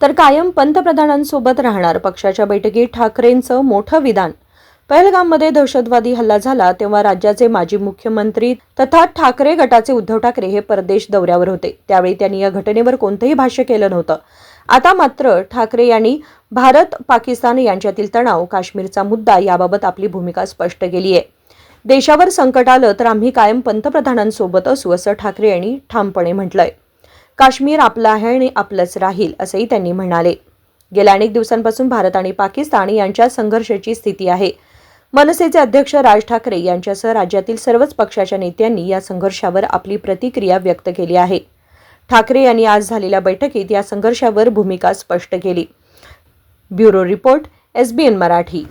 तर कायम पंतप्रधानांसोबत राहणार पक्षाच्या बैठकीत ठाकरेंचं मोठं विधान. पहलगाममध्ये दहशतवादी हल्ला झाला तेव्हा राज्याचे माजी मुख्यमंत्री तथा ठाकरे गटाचे उद्धव ठाकरे हे परदेश दौऱ्यावर होते. त्यावेळी त्यांनी या घटनेवर कोणतंही भाष्य केलं नव्हतं. आता मात्र ठाकरे यांनी भारत पाकिस्तान यांच्यातील तणाव काश्मीरचा मुद्दा याबाबत आपली भूमिका स्पष्ट केली आहे. देशावर संकट आलं तर आम्ही कायम पंतप्रधानांसोबत असू असं ठाकरे यांनी ठामपणे म्हटलंय. काश्मीर आपलं आहे आणि आपलंच राहील असंही त्यांनी म्हणाले. गेल्या अनेक दिवसांपासून भारत आणि पाकिस्तान यांच्या संघर्षाची स्थिती आहे. मनसेचे अध्यक्ष राज ठाकरे यांच्यासह राज्यातील सर्वच पक्षाच्या नेत्यांनी या संघर्षावर आपली प्रतिक्रिया व्यक्त केली आहे. ठाकरे यांनी आज झालेल्या बैठकीत या संघर्षावर भूमिका स्पष्ट केली. Bureau report SBN Marathi.